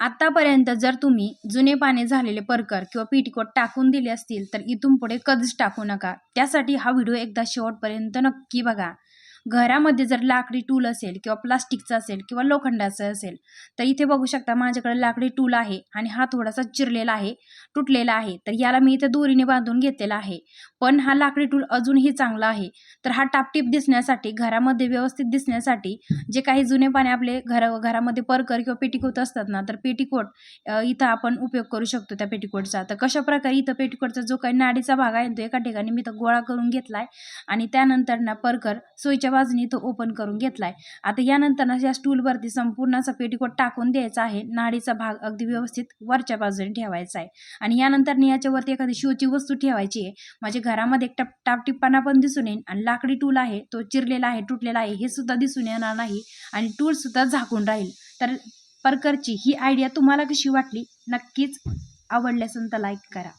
आतापर्यंत जर तुम्ही जुने पाने झालेले परकर किंवा पीटीकोट टाकून दिले असतील तर इथून पुढे कधीच टाकू नका. त्यासाठी हा व्हिडिओ एकदा शेवटपर्यंत नक्की बघा. घरामध्ये जर लाकडी टूल असेल किंवा प्लास्टिकचं असेल किंवा लोखंडाचं असेल तर इथे बघू शकता माझ्याकडे लाकडी टूल आहे आणि हा थोडासा चिरलेला आहे तुटलेला आहे. तर याला मी इथे दोरीने बांधून घेतलेला आहे. पण हा लाकडी टूल अजूनही चांगला आहे. तर हा टापटीप दिसण्यासाठी घरामध्ये व्यवस्थित दिसण्यासाठी जे काही जुने पाने आपले घर घरामध्ये परकर किंवा पेटीकोट असतात ना तर पेटीकोट इथं आपण उपयोग करू शकतो त्या पेटीकोटचा. तर कशा प्रकारे इथं पेटीकोटचा जो काही नाडीचा भाग आहे तो एका ठिकाणी मी तर गोळा करून घेतलाय आणि त्यानंतर ना परकर सोयीच्या बाजूने तो ओपन करून घेतलाय. आता यानंतर ना या स्टूलवरती संपूर्ण असा पेटीकोट टाकून द्यायचा आहे. नाडीचा भाग अगदी व्यवस्थित वरच्या बाजूने ठेवायचा आहे. आणि यानंतर याच्यावरती एखादी शोची वस्तू ठेवायची आहे. माझ्या घरामध्ये एक टप टापटिप्पाना पण दिसून येईल आणि लाकडी टूल आहे तो चिरलेला आहे तुटलेला आहे हे सुद्धा दिसून येणार नाही. आणि टूल सुद्धा झाकून राहील. तर परकरची ही आयडिया तुम्हाला कशी वाटली? नक्कीच आवडल्यास तर लाईक करा.